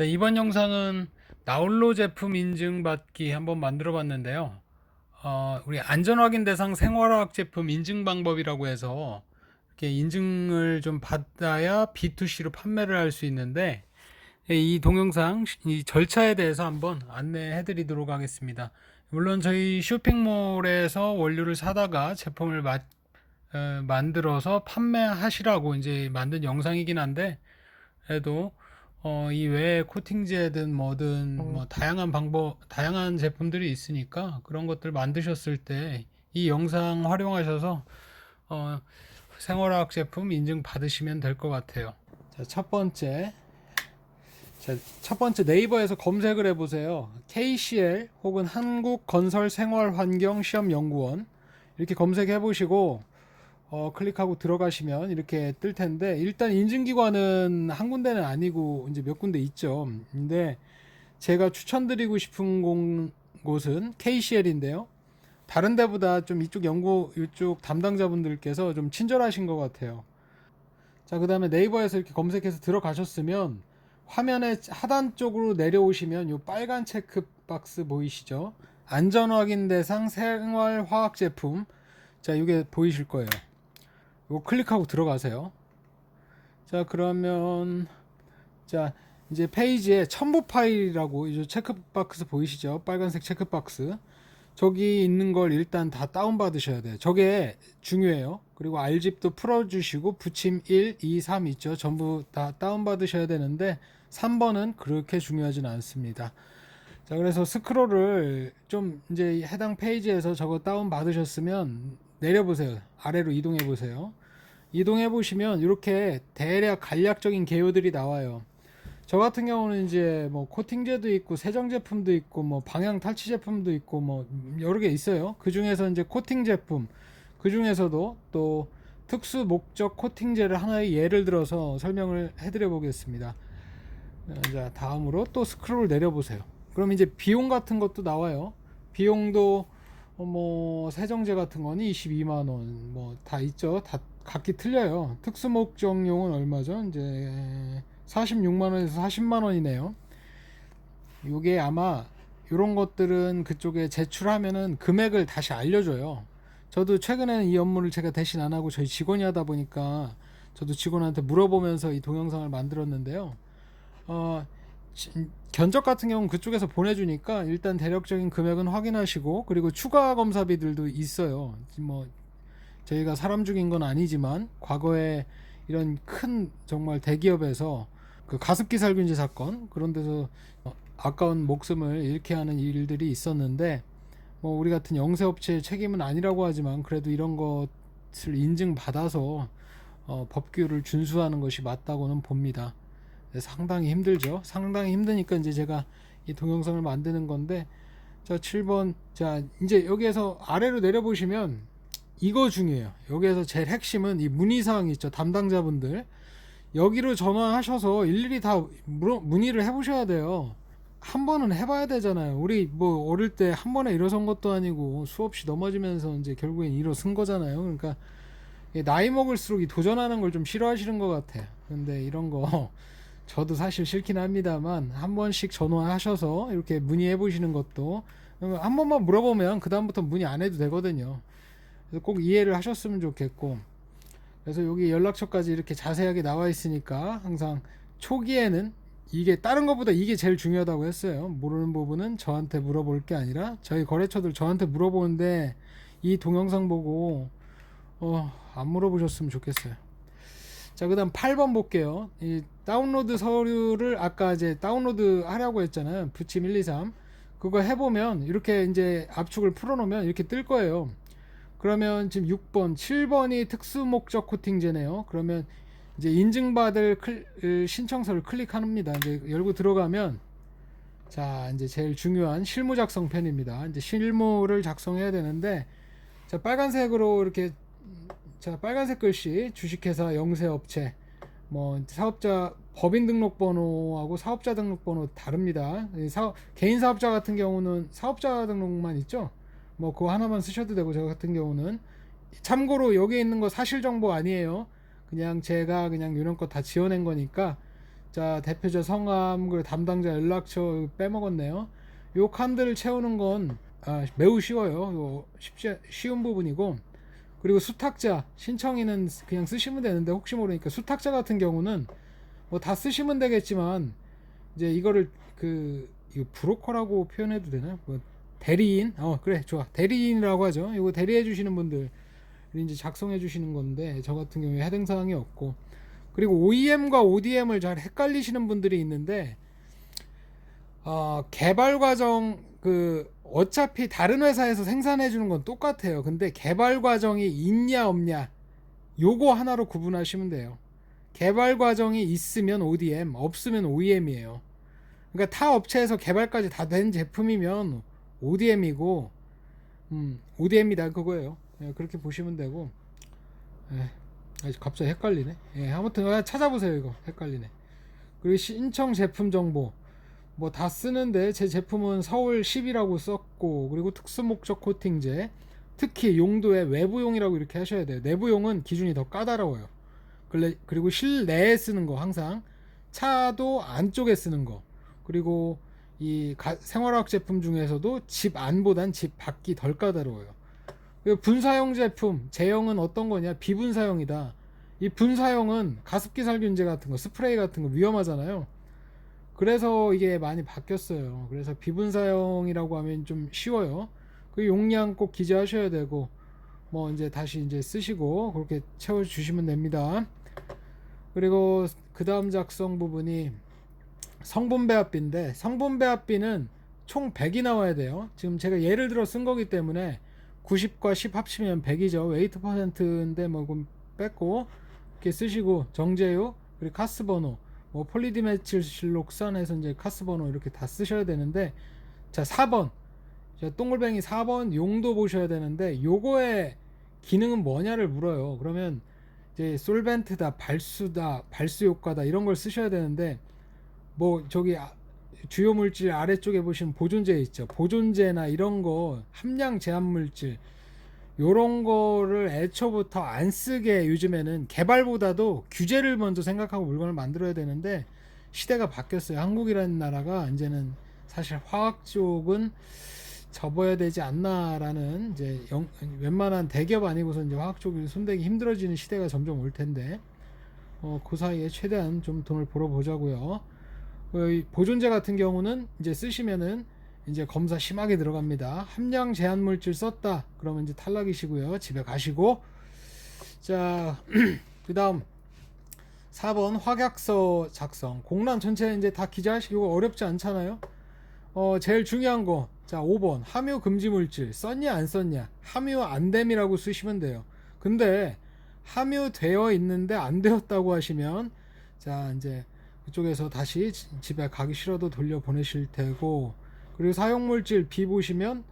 자, 이번 영상은 나홀로 제품 인증받기 한번 만들어 봤는데요. 어, 우리 안전확인 대상 생활화학 제품 인증 방법이라고 해서 이렇게 인증을 좀 받아야 B2C로 판매를 할 수 있는데 예, 이 동영상 이 절차에 대해서 한번 안내해 드리도록 하겠습니다. 물론 저희 쇼핑몰에서 원료를 사다가 제품을 마, 어, 만들어서 판매하시라고 이제 만든 영상이긴 한데 그래도 어, 이 외에 코팅제든 뭐든 뭐 다양한 방법, 다양한 제품들이 있으니까 그런 것들 만드셨을 때 이 영상 활용하셔서 어, 생활화학 제품 인증 받으시면 될 것 같아요. 자, 첫 번째. 자, 첫 번째 네이버에서 검색을 해보세요. KCL 혹은 한국건설생활환경시험연구원 이렇게 검색해 보시고 어, 클릭하고 들어가시면 이렇게 뜰 텐데 일단 인증기관은 한 군데는 아니고 이제 몇 군데 있죠. 근데 제가 추천드리고 싶은 공, 곳은 KCL인데요. 다른 데보다 좀 이쪽 연구 이쪽 담당자분들께서 좀 친절하신 것 같아요. 자, 그 다음에 네이버에서 이렇게 검색해서 들어가셨으면 화면의 하단 쪽으로 내려오시면 이 빨간 체크 박스 보이시죠? 안전 확인 대상 생활 화학 제품. 자, 이게 보이실 거예요. 이거 클릭하고 들어가세요. 자, 그러면 자, 이제 페이지에 첨부 파일이라고 이 체크박스 보이시죠? 빨간색 체크박스. 저기 있는 걸 일단 다 다운받으셔야 돼요. 저게 중요해요. 그리고 R집도 풀어주시고 붙임 1, 2, 3 있죠. 전부 다 다운받으셔야 되는데 3번은 그렇게 중요하진 않습니다. 자, 그래서 스크롤을 좀 이제 해당 페이지에서 저거 다운받으셨으면 내려보세요. 아래로 이동해 보세요. 이동해 보시면 이렇게 대략 간략적인 개요들이 나와요. 저 같은 경우는 이제 뭐 코팅제도 있고 세정 제품도 있고 뭐 방향 탈취 제품도 있고 뭐 여러 개 있어요. 그 중에서 이제 코팅 제품 그 중에서도 또 특수 목적 코팅제를 하나의 예를 들어서 설명을 해드려 보겠습니다. 자 다음으로 또 스크롤 내려보세요. 그럼 이제 비용 같은 것도 나와요. 비용도 어, 뭐 세정제 같은 거는 22만 원 뭐 다 있죠. 다 각기 틀려요. 특수 목적용은 얼마죠? 이제 46만 원에서 40만 원이네요. 요게 아마 이런 것들은 그쪽에 제출하면은 금액을 다시 알려줘요. 저도 최근에는 이 업무를 제가 대신 안 하고 저희 직원이 하다 보니까 저도 직원한테 물어보면서 이 동영상을 만들었는데요. 어, 견적 같은 경우는 그쪽에서 보내주니까 일단 대략적인 금액은 확인하시고 그리고 추가 검사비들도 있어요. 뭐 저희가 사람 죽인 건 아니지만 과거에 이런 큰 정말 대기업에서 그 가습기 살균제 사건 그런 데서 아까운 목숨을 잃게 하는 일들이 있었는데 뭐 우리 같은 영세 업체의 책임은 아니라고 하지만 그래도 이런 것을 인증받아서 어, 법규를 준수하는 것이 맞다고는 봅니다. 상당히 힘들죠. 상당히 힘드니까 이제 제가 이 동영상을 만드는 건데 자 7번 자 이제 여기에서 아래로 내려보시면 이거 중요해요. 여기에서 제일 핵심은 이 문의사항 있죠. 담당자분들 여기로 전화하셔서 일일이 다 물어, 문의를 해보셔야 돼요. 한 번은 해봐야 되잖아요. 우리 뭐 어릴 때 한 번에 일어선 것도 아니고 수없이 넘어지면서 이제 결국엔 일어선 거잖아요. 그러니까 나이 먹을수록 이 도전하는 걸 좀 싫어하시는 것 같아요. 근데 이런 거 저도 사실 싫긴 합니다만 한 번씩 전화하셔서 이렇게 문의해 보시는 것도 한 번만 물어보면 그 다음부터 문의 안 해도 되거든요. 그래서 꼭 이해를 하셨으면 좋겠고 그래서 여기 연락처까지 이렇게 자세하게 나와 있으니까 항상 초기에는 이게 다른 것보다 이게 제일 중요하다고 했어요. 모르는 부분은 저한테 물어볼 게 아니라 저희 거래처들 저한테 물어보는데 이 동영상 보고 어, 안 물어보셨으면 좋겠어요. 자, 그다음 8번 볼게요. 이 다운로드 서류를 아까 이제 다운로드 하려고 했잖아요. 부침 1, 2, 3. 그거 해 보면 이렇게 이제 압축을 풀어 놓으면 이렇게 뜰 거예요. 그러면 지금 6번, 7번이 특수 목적 코팅제네요. 그러면 이제 인증받을 클, 신청서를 클릭합니다. 이제 열고 들어가면 자, 이제 제일 중요한 실무 작성 편입니다. 이제 실무를 작성해야 되는데 자, 빨간색으로 이렇게 자, 빨간색 글씨 주식회사 영세 업체 뭐 사업자 법인 등록번호하고 사업자 등록번호 다릅니다. 사업, 개인 사업자 같은 경우는 사업자 등록만 있죠. 뭐 그거 하나만 쓰셔도 되고 저 같은 경우는 참고로 여기 있는 거 사실 정보 아니에요. 그냥 제가 그냥 이런 거 다 지어낸 거니까 자 대표자 성함 그리고 담당자 연락처 빼먹었네요. 요 칸들을 채우는 건 아, 매우 쉬워요. 요 쉽지 쉬운 부분이고 그리고 수탁자 신청인은 그냥 쓰시면 되는데 혹시 모르니까 수탁자 같은 경우는 뭐 다 쓰시면 되겠지만 이제 이거를 그 이거 브로커라고 표현해도 되나? 뭐 대리인 어 그래 좋아 대리인이라고 하죠. 이거 대리해 주시는 분들 이제 작성해 주시는 건데 저 같은 경우에 해당 사항이 없고 그리고 OEM과 ODM을 잘 헷갈리시는 분들이 있는데 어, 개발 과정 그 어차피 다른 회사에서 생산해 주는 건 똑같아요. 근데 개발 과정이 있냐 없냐 요거 하나로 구분하시면 돼요. 개발 과정이 있으면 ODM, 없으면 OEM이에요. 그러니까 타 업체에서 개발까지 다 된 제품이면 ODM이고 음, ODM이다 그거예요. 예, 그렇게 보시면 되고. 예, 아, 갑자기 헷갈리네. 예, 아무튼 아, 찾아보세요 이거 헷갈리네. 그리고 신청 제품 정보 뭐 다 쓰는데 제 제품은 서울 10이라고 썼고 그리고 특수 목적 코팅제 특히 용도의 외부용이라고 이렇게 하셔야 돼요. 내부용은 기준이 더 까다로워요. 그리고 실내에 쓰는 거 항상 차도 안쪽에 쓰는 거 그리고 이 가- 생활화학 제품 중에서도 집 안보단 집 밖이 덜 까다로워요. 그리고 분사용 제품 제형은 어떤 거냐 비분사용이다. 이 분사용은 가습기 살균제 같은 거 스프레이 같은 거 위험하잖아요. 그래서 이게 많이 바뀌었어요. 그래서 비분사용이라고 하면 좀 쉬워요. 그 용량 꼭 기재하셔야 되고 뭐 이제 다시 이제 쓰시고 그렇게 채워 주시면 됩니다. 그리고 그 다음 작성 부분이 성분 배합비인데 성분 배합비는 총 100이 나와야 돼요. 지금 제가 예를 들어 쓴 거기 때문에 90과 10 합치면 100이죠. 웨이트 퍼센트인데 뭐 그럼 뺐고 이렇게 쓰시고 정제유 그리고 카스 번호 뭐 폴리디메틸실록산에서 이제 카스 번호 이렇게 다 쓰셔야 되는데 자 4번 자 동글뱅이 4번 용도 보셔야 되는데 요거의 기능은 뭐냐를 물어요. 그러면 이제 솔벤트다, 발수다, 발수 효과다 이런 걸 쓰셔야 되는데 뭐 저기 아- 주요 물질 아래쪽에 보시면 보존제 있죠. 보존제나 이런 거 함량 제한 물질 요런 거를 애초부터 안 쓰게 요즘에는 개발보다도 규제를 먼저 생각하고 물건을 만들어야 되는데 시대가 바뀌었어요. 한국이라는 나라가 이제는 사실 화학 쪽은 접어야 되지 않나라는 이제 영- 웬만한 대기업 아니고서 이제 화학 쪽이 손대기 힘들어지는 시대가 점점 올 텐데 어, 그 사이에 최대한 좀 돈을 벌어 보자고요. 어, 이 보존제 같은 경우는 이제 쓰시면은 이제 검사 심하게 들어갑니다. 함량 제한 물질 썼다. 그러면 이제 탈락이시고요. 집에 가시고 자 그다음 4번 확약서 작성. 공란 전체 이제 다 기재하시고 어렵지 않잖아요. 어 제일 중요한 거. 자 5번 함유 금지 물질 썼냐 안 썼냐. 함유 안 됨이라고 쓰시면 돼요. 근데 함유되어 있는데 안 되었다고 하시면 자 이제 그쪽에서 다시 지- 집에 가기 싫어도 돌려 보내실 테고 그리고 사용 물질 B 보시면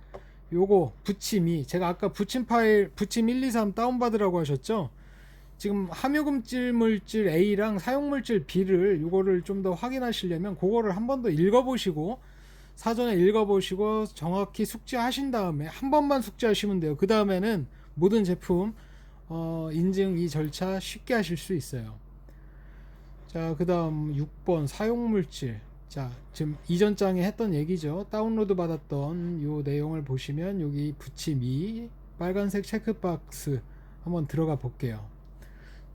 요거 붙임이 제가 아까 붙임 파일 붙임 1, 2, 3 다운 받으라고 하셨죠? 지금 함유금질 물질 A랑 사용 물질 B를 요거를 좀 더 확인하시려면 그거를 한 번 더 읽어보시고 사전에 읽어보시고 정확히 숙지하신 다음에 한 번만 숙지하시면 돼요. 그 다음에는 모든 제품 어, 인증 이 절차 쉽게 하실 수 있어요. 자, 그 다음 6번 사용물질. 자, 지금 이전 장에 했던 얘기죠. 다운로드 받았던 요 내용을 보시면 여기 붙임이 빨간색 체크박스 한번 들어가 볼게요.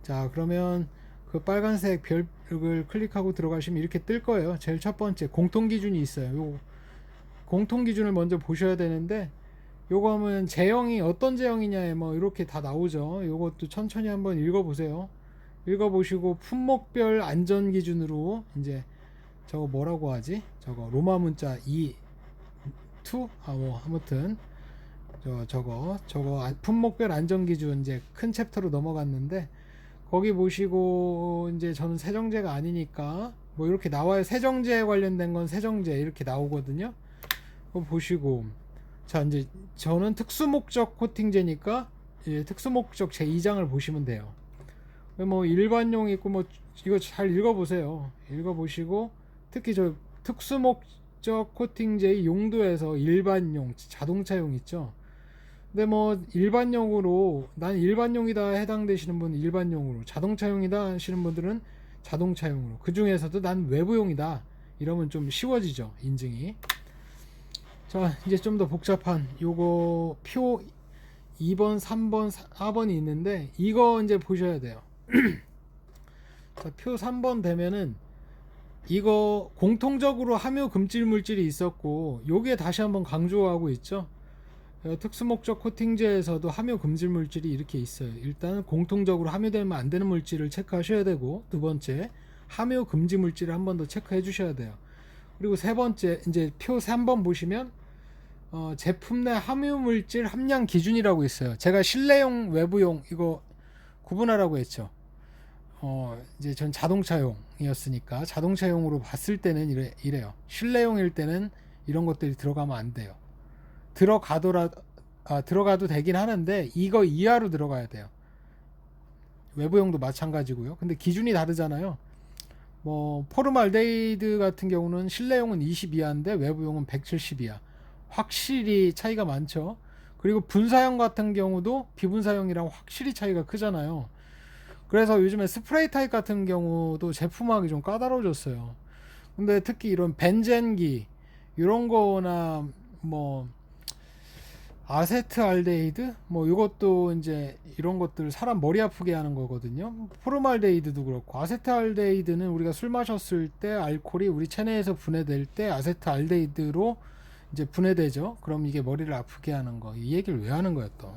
자, 그러면 그 빨간색 별을 클릭하고 들어가시면 이렇게 뜰 거예요. 제일 첫 번째 공통 기준이 있어요. 요 공통 기준을 먼저 보셔야 되는데 요거 하면 제형이 어떤 제형이냐에 뭐 이렇게 다 나오죠. 요것도 천천히 한번 읽어 보세요. 읽어보시고 품목별 안전 기준으로 이제 저거 뭐라고 하지? 저거 로마 문자 2, 2? 아, 뭐, 아무튼, 저, 저거, 저거, 아- 품목별 안전 기준 이제 큰 챕터로 넘어갔는데, 거기 보시고, 이제 저는 세정제가 아니니까, 뭐 이렇게 나와요. 세정제에 관련된 건 세정제 이렇게 나오거든요. 그거 보시고, 자, 이제 저는 특수 목적 코팅제니까, 예, 특수 목적 제 2장을 보시면 돼요. 뭐 일반용 있고 뭐 이거 잘 읽어보세요. 읽어보시고 특히 저 특수목적 코팅제의 용도에서 일반용 자동차용 있죠. 근데 뭐 일반용으로 난 일반용이다 해당되시는 분 일반용으로 자동차용이다 하시는 분들은 자동차용으로 그 중에서도 난 외부용이다 이러면 좀 쉬워지죠 인증이 자 이제 좀 더 복잡한 요거 표 2번 3번 4번이 있는데 이거 이제 보셔야 돼요 자, 표 3번 되면은 이거 공통적으로 함유 금질 물질이 있었고 요게 다시 한번 강조하고 있죠 어, 특수목적 코팅제에서도 함유 금질 물질이 이렇게 있어요. 일단 공통적으로 함유되면 안 되는 물질을 체크하셔야 되고 두 번째 함유 금지 물질을 한 번 더 체크해 주셔야 돼요. 그리고 세 번째 이제 표 3번 보시면 어, 제품 내 함유 물질 함량 기준이라고 있어요. 제가 실내용, 외부용 이거 구분하라고 했죠. 어, 이제 전 자동차용이었으니까 자동차용으로 봤을 때는 이래, 이래요. 실내용일 때는 이런 것들이 들어가면 안 돼요. 들어가더라 아, 들어가도 되긴 하는데 이거 이하로 들어가야 돼요. 외부용도 마찬가지고요. 근데 기준이 다르잖아요. 뭐 포르말데이드 같은 경우는 실내용은 20 이하인데 외부용은 170 이하. 확실히 차이가 많죠. 그리고 분사형 같은 경우도 비분사형이랑 확실히 차이가 크잖아요. 그래서 요즘에 스프레이 타입 같은 경우도 제품하기 좀 까다로워졌어요. 근데 특히 이런 벤젠기 이런 거나 뭐 아세트알데히드 뭐 이것도 이제 이런 것들 사람 머리 아프게 하는 거거든요. 포르말데히드도 그렇고 아세트알데히드는 우리가 술 마셨을 때 알코올이 우리 체내에서 분해될 때 아세트알데히드로 이제 분해되죠. 그럼 이게 머리를 아프게 하는 거. 이 얘기를 왜 하는 거야 또.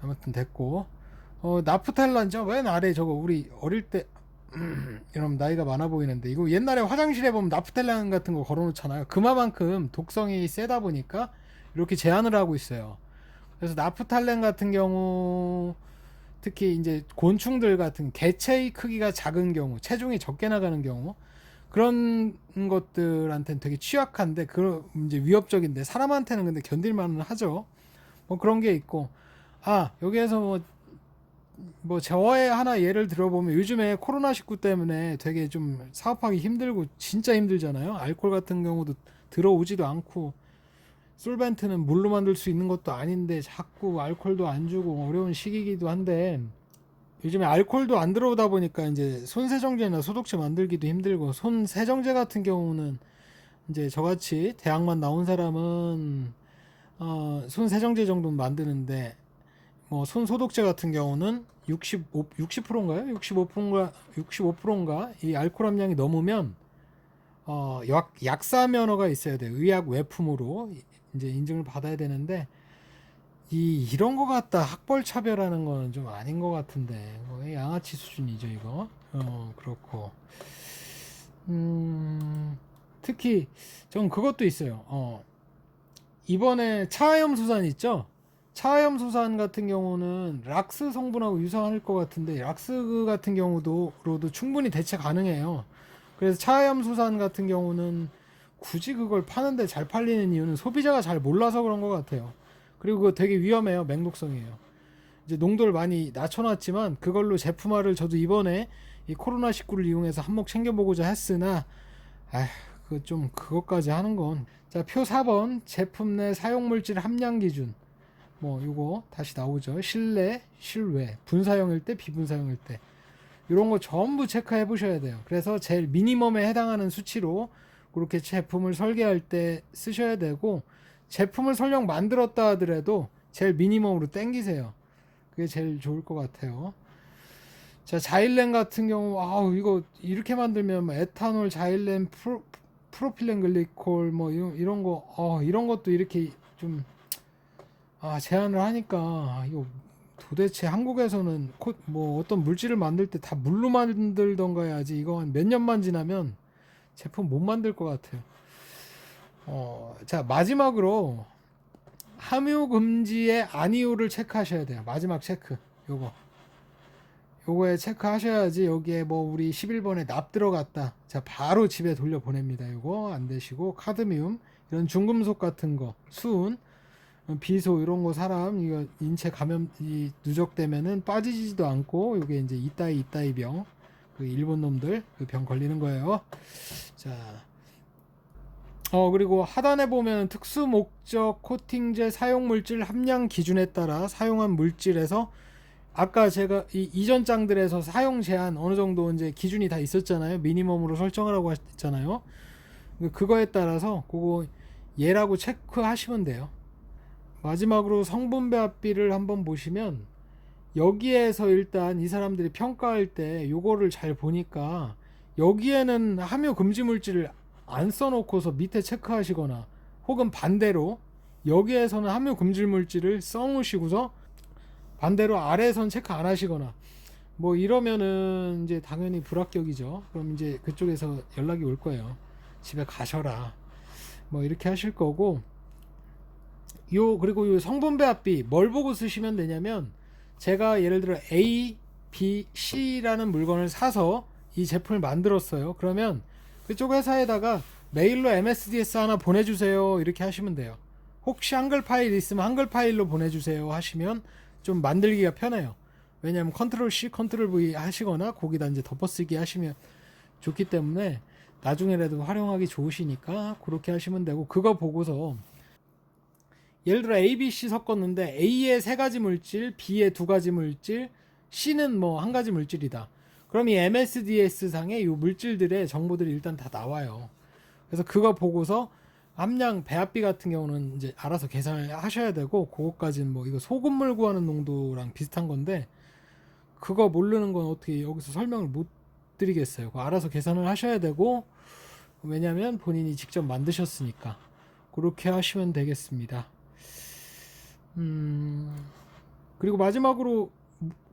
아무튼 됐고. 어 나프탈란죠. 맨 아래 저거 우리 어릴 때 이런 나이가 많아 보이는데 이거 옛날에 화장실에 보면 나프탈란 같은 거 걸어 놓잖아요. 그만큼 독성이 세다 보니까 이렇게 제한을 하고 있어요. 그래서 나프탈렌 같은 경우 특히 이제 곤충들 같은 개체의 크기가 작은 경우, 체중이 적게 나가는 경우 그런 것들한테는 되게 취약한데 그 이제 위협적인데 사람한테는 근데 견딜만은 하죠. 뭐 그런 게 있고 아 여기에서 뭐 뭐 저의 하나 예를 들어보면 요즘에 코로나 19 때문에 되게 좀 사업하기 힘들고 진짜 힘들잖아요. 알코올 같은 경우도 들어오지도 않고 솔벤트는 물로 만들 수 있는 것도 아닌데 자꾸 알코올도 안 주고 어려운 시기이기도 한데 요즘에 알코올도 안 들어오다 보니까 이제 손 세정제나 소독제 만들기도 힘들고 손 세정제 같은 경우는 이제 저같이 대학만 나온 사람은 어, 손 세정제 정도는 만드는데 뭐 손 소독제 같은 경우는 65 60%인가요? 65%인가 65%인가? 이 알코올 함량이 넘으면 어, 약, 약사 면허가 있어야 돼요. 의약 외품으로 이제 인증을 받아야 되는데 이 이런 거 같다 학벌 차별하는 거는 좀 아닌 것 같은데 거의 양아치 수준이죠 이거. 어 그렇고. 음 특히 전 그것도 있어요. 어 이번에 차염 수산 있죠 차염 수산 같은 경우는 락스 성분하고 유사할 것 같은데 락스 같은 경우도로도 충분히 대체 가능해요 그래서 차염 수산 같은 경우는 굳이 그걸 파는데 잘 팔리는 이유는 소비자가 잘 몰라서 그런 것 같아요. 그리고 그거 되게 위험해요. 맹독성이에요. 이제 농도를 많이 낮춰놨지만 그걸로 제품화를 저도 이번에 이 코로나 19를 이용해서 한몫 챙겨보고자 했으나 아, 그좀 그것까지 하는 건. 자, 표 4번 제품 내 사용 물질 함량 기준. 뭐 요거 다시 나오죠. 실내, 실외, 분사형일 때, 비분사형일 때. 이런 거 전부 체크해 보셔야 돼요. 그래서 제일 미니멈에 해당하는 수치로 그렇게 제품을 설계할 때 쓰셔야 되고 제품을 설령 만들었다 하더라도 제일 미니멈으로 땡기세요. 그게 제일 좋을 것 같아요. 자, 자일렌 같은 경우 아우 이거 이렇게 만들면 뭐 에탄올, 자일렌, 프로, 프로필렌 글리콜 뭐 이런, 이런 거 어, 이런 것도 이렇게 좀 아, 제한을 하니까 아, 이거 도대체 한국에서는 코, 뭐 어떤 물질을 만들 때 다 물로 만들던가 해야지 이거 한 몇 년만 지나면 제품 못 만들 것 같아요. 어, 자 마지막으로 함유 금지의 아니오를 체크하셔야 돼요. 마지막 체크 요거 요거에 체크하셔야지 여기에 뭐 우리 11번에 납 들어갔다. 자 바로 집에 돌려 보냅니다. 요거 안 되시고 카드미움 이런 중금속 같은 거 수은 비소 이런 거 사람 이거 인체 감염이 누적되면은 빠지지도 않고 요게 이제 이따이 이따이 병. 그 일본 놈들 그 병 걸리는 거예요. 자. 어 그리고 하단에 보면 특수 목적 코팅제 사용 물질 함량 기준에 따라 사용한 물질에서 아까 제가 이 이전 장들에서 사용 제한 어느 정도 이제 기준이 다 있었잖아요. 미니멈으로 설정하라고 했잖아요. 그거에 따라서 그거 얘라고 체크하시면 돼요. 마지막으로 성분 배 합비를 한번 보시면 여기에서 일단 이 사람들이 평가할 때 요거를 잘 보니까 여기에는 함유 금지 물질을 안 써놓고서 밑에 체크하시거나 혹은 반대로 여기에서는 함유 금지 물질을 써놓으시고서 반대로 아래선 체크 안 하시거나 뭐 이러면은 이제 당연히 불합격이죠. 그럼 이제 그쪽에서 연락이 올 거예요. 집에 가셔라. 뭐 이렇게 하실 거고 요 그리고 요 성분 배합비 뭘 보고 쓰시면 되냐면 제가 예를 들어 A, B, C라는 물건을 사서 이 제품을 만들었어요. 그러면 그쪽 회사에다가 메일로 MSDS 하나 보내주세요. 이렇게 하시면 돼요. 혹시 한글 파일 있으면 한글 파일로 보내주세요 하시면 좀 만들기가 편해요. 왜냐하면 컨트롤 C, 컨트롤 V 하시거나 거기다 이제 덮어쓰기 하시면 좋기 때문에 나중에라도 활용하기 좋으시니까 그렇게 하시면 되고 그거 보고서 예를 들어 A, B, C 섞었는데 A에 세 가지 물질, B에 두 가지 물질, C는 뭐 한 가지 물질이다. 그럼 이 MSDS 상에 이 물질들의 정보들이 일단 다 나와요. 그래서 그거 보고서 함량 배합비 같은 경우는 이제 알아서 계산을 하셔야 되고 그거까지는 뭐 이거 소금물 구하는 농도랑 비슷한 건데 그거 모르는 건 어떻게 여기서 설명을 못 드리겠어요. 알아서 계산을 하셔야 되고 왜냐면 본인이 직접 만드셨으니까 그렇게 하시면 되겠습니다. 음 그리고 마지막으로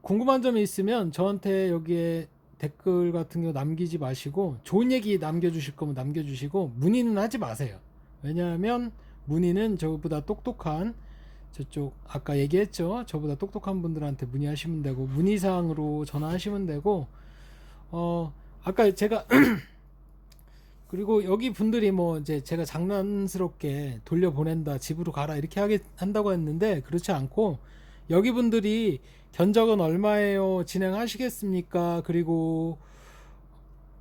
궁금한 점이 있으면 저한테 여기에 댓글 같은 거 남기지 마시고 좋은 얘기 남겨주실 거면 남겨주시고 문의는 하지 마세요. 왜냐하면 문의는 저보다 똑똑한 저쪽 아까 얘기했죠. 저보다 똑똑한 분들한테 문의하시면 되고 문의사항으로 전화하시면 되고 어 아까 제가 그리고 여기 분들이 뭐 이제 제가 장난스럽게 돌려보낸다 집으로 가라 이렇게 하게 한다고 했는데 그렇지 않고 여기 분들이 견적은 얼마예요? 진행하시겠습니까? 그리고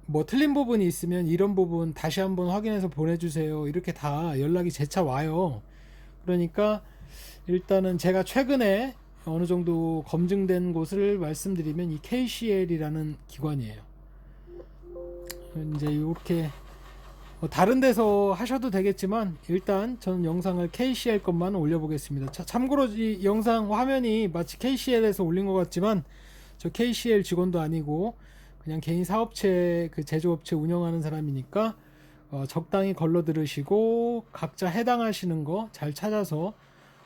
뭐 틀린 부분이 있으면 이런 부분 다시 한번 확인해서 보내주세요. 이렇게 다 연락이 재차 와요. 그러니까 일단은 제가 최근에 어느 정도 검증된 곳을 말씀드리면 이 KCL이라는 기관이에요. 이제 이렇게 뭐 다른 데서 하셔도 되겠지만 일단 저는 영상을 KCL 것만 올려보겠습니다. 자, 참고로 이 영상 화면이 마치 KCL에서 올린 것 같지만 저 KCL 직원도 아니고 그냥 개인 사업체 그 제조업체 운영하는 사람이니까 어, 적당히 걸러 들으시고 각자 해당하시는 거 잘 찾아서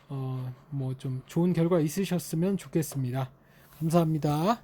어, 뭐 좀 좋은 결과 있으셨으면 좋겠습니다. 감사합니다.